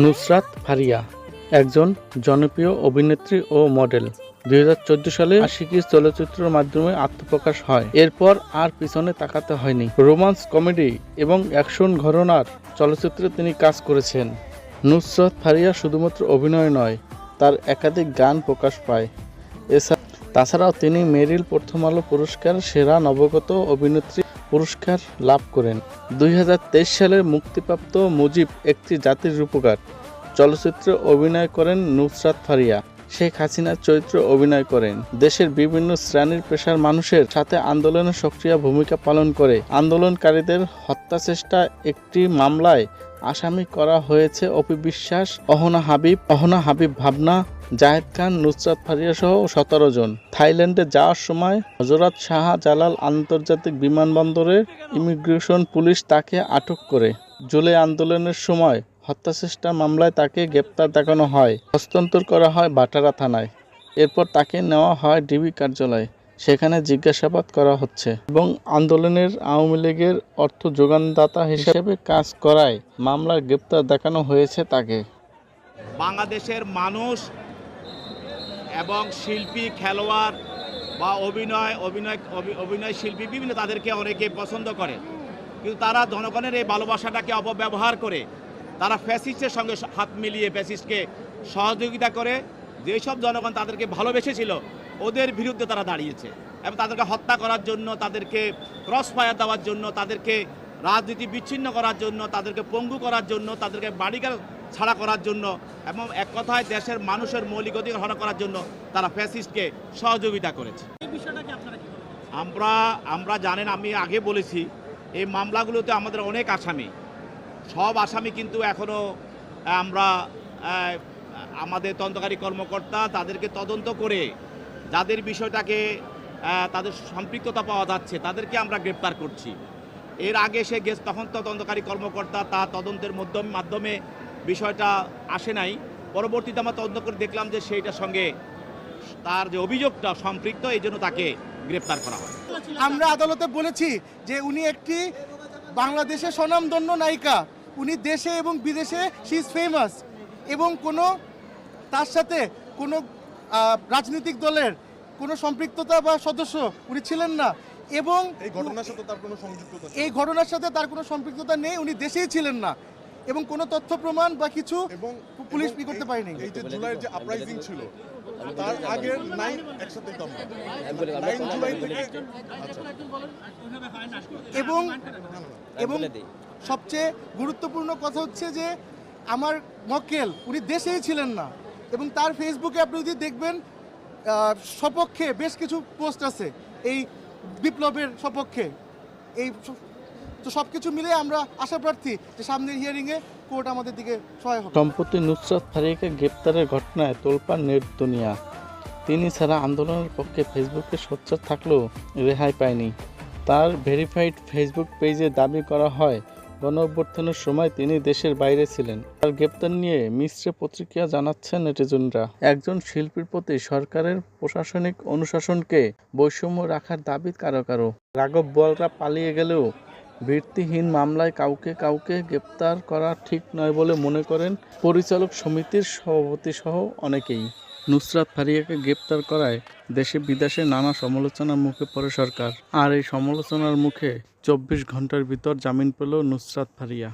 নুসরাত ফারিয়া, একজন জনপ্রিয় অভিনেত্রী ও মডেল। দু হাজার চোদ্দ সালে আশিকি চলচ্চিত্রের মাধ্যমে আত্মপ্রকাশ হয়। এরপর আর পিছনে তাকাতে হয়নি। রোমান্স কমেডি এবং অ্যাকশন ঘরনার চলচ্চিত্রে তিনি কাজ করেছেন। নুসরাত ফারিয়া শুধুমাত্র অভিনয় নয়, তার একাধিক গান প্রকাশ পায়। এছাড়া তাছাড়াও তিনি মেরিল প্রথম আলো পুরস্কার সেরা নবগত অভিনেত্রী পুরস্কার লাভ করেন। দুই হাজার তেইশ সালে মুক্তিপ্রাপ্ত মুজিব একটি জাতির রূপকার। চলচ্চিত্রে অভিনয় করেন নুসরাত ফারিয়া। শেখ হাসিনার চরিত্রে অভিনয় করেন। দেশের বিভিন্ন শ্রেণির পেশার মানুষের সাথে আন্দোলনে সক্রিয় ভূমিকা পালন করে। আন্দোলনকারীদের হত্যা চেষ্টা একটি মামলায় আসামি করা হয়েছে অপি বিশ্বাস, অহনা হাবিব অহনা হাবিব ভাবনা, জাহেদ খান, নুসরাত ফারিয়া সহ সতেরো জন। থাইল্যান্ডে যাওয়ার সময় হজরত শাহ জালাল আন্তর্জাতিক বিমানবন্দরে ইমিগ্রেশন পুলিশ তাকে আটক করে। জুলাই আন্দোলনের সময় হত্যাচেষ্টা মামলায় তাকে গ্রেপ্তার দেখানো হয়। হস্তান্তর করা হয় বাটারা থানায়। এরপর তাকে নেওয়া হয় ডিবি কার্যালয়ে। সেখানে জিজ্ঞাসাবাদ করা হচ্ছে এবং আন্দোলনের আওয়ামী লীগের অর্থ যোগানদাতা হিসেবে কাজ করায় মামলার গ্রেপ্তার দেখানো হয়েছে তাকে। বাংলাদেশের মানুষ এবং শিল্পী, খেলোয়াড় বা অভিনয় অভিনয় অভিনয় শিল্পী বিভিন্ন তাদেরকে অনেকে পছন্দ করে। কিন্তু তারা জনগণের এই ভালোবাসাটাকে অপব্যবহার করে তারা ফ্যাসিস্টের সঙ্গে হাত মিলিয়ে ফ্যাসিস্টকে সহযোগিতা করে যেসব জনগণ তাদেরকে ভালোবেসেছিল ওদের বিরুদ্ধে তারা দাঁড়িয়েছে। এবং তাদেরকে হত্যা করার জন্য তাদেরকে ক্রস ফায়ার দেওয়ার জন্য তাদেরকে রাজনীতি বিচ্ছিন্ন করার জন্য তাদেরকে পঙ্গু করার জন্য তাদেরকে বাড়িঘর ছাড়া করার জন্য এবং এক কথায় দেশের মানুষের মৌলিক অধিকার হরণ করার জন্য তারা ফ্যাসিস্টকে সহযোগিতা করেছে। আমরা আমরা জানেন আমি আগে বলেছি এই মামলাগুলোতে আমাদের অনেক আসামি। সব আসামি কিন্তু এখনও আমরা আমাদের তদন্তকারী কর্মকর্তা তাদেরকে তদন্ত করে যাদের বিষয়টাকে তাদের সম্পৃক্ততা পাওয়া যাচ্ছে, তাদেরকে আমরা গ্রেপ্তার করছি। এর আগে সে গেছ তখন তদন্তকারী কর্মকর্তা তা তদন্তের মাধ্যমে মাধ্যমে বিষয়টা আসে নাই। পরবর্তীতে আমরা তদন্ত করে দেখলাম যে সেইটার সঙ্গে তার যে অভিযোগটা সম্পৃক্ত, এই জন্য তাকে গ্রেপ্তার করা হয়। আমরা আদালতে বলেছি যে উনি একটি বাংলাদেশের স্বনামধন্য নায়িকা। উনি দেশে এবং বিদেশে শি ইজ ফেমাস এবং কোনো তার সাথে কোনো রাজনৈতিক দলের কোনো সম্পৃক্ততা বা সদস্য উনি ছিলেন না। এবং এই ঘটনার সাথে তার কোনো সংযুক্ততা এই ঘটনার সাথে তার কোনো সম্পৃক্ততা নেই উনি দেশেই ছিলেন না। এবং কোনো তথ্য প্রমাণ বা কিছু এবং পুলিশ ই করতে পারেনি। এই যে জুলাইয়ের যে আপরাইজিং ছিল তার আগের নাইন আমরা নাইন জুলাই থেকে আচ্ছা। এবং এবং সবচেয়ে গুরুত্বপূর্ণ কথা হচ্ছে যে আমার মক্কেল উনি দেশেই ছিলেন না। এবং তার ফেসবুকে আপনি যদি দেখবেন আহ, সপক্ষে বেশ কিছু পোস্ট আছে এই বিপ্লবের সপক্ষে। এই তো সব কিছু মিলে আমরা আশা প্রার্থী যে সামনের হিয়ারিংয়ে কোর্ট আমাদের দিকে সহায় হবে। সম্প্রতি নুসরাত ফারিয়াকে গ্রেপ্তারের ঘটনায় তোলপাড় নেট দুনিয়া। তিনি ছাড়া আন্দোলনের পক্ষে ফেসবুকে সোচ্চার থাকলেও রেহাই পায়নি। তার ভেরিফাইড ফেসবুক পেজে দাবি করা হয় গণ অভ্যর্থনের সময় তিনি দেশের বাইরে ছিলেন। তার গ্রেপ্তার নিয়ে মিশ্র প্রতিক্রিয়া জানাচ্ছেন নেটিজনরা। একজন শিল্পীর প্রতি সরকারের প্রশাসনিক অনুশাসনকে বৈষম্য রাখার দাবি কারও কারও। রাঘব বলরা পালিয়ে গেলেও ভিত্তিহীন মামলায় কাউকে কাউকে গ্রেপ্তার করা ঠিক নয় বলে মনে করেন পরিচালক সমিতির সভাপতিসহ অনেকেই। নুসরাত ফারিয়াকে গ্রেপ্তার করায় দেশে বিদেশে নানা সমালোচনার মুখে পড়ে সরকার। আর এই সমালোচনার মুখে চব্বিশ ঘণ্টার ভিতর জামিন পেল নুসরাত ফারিয়া।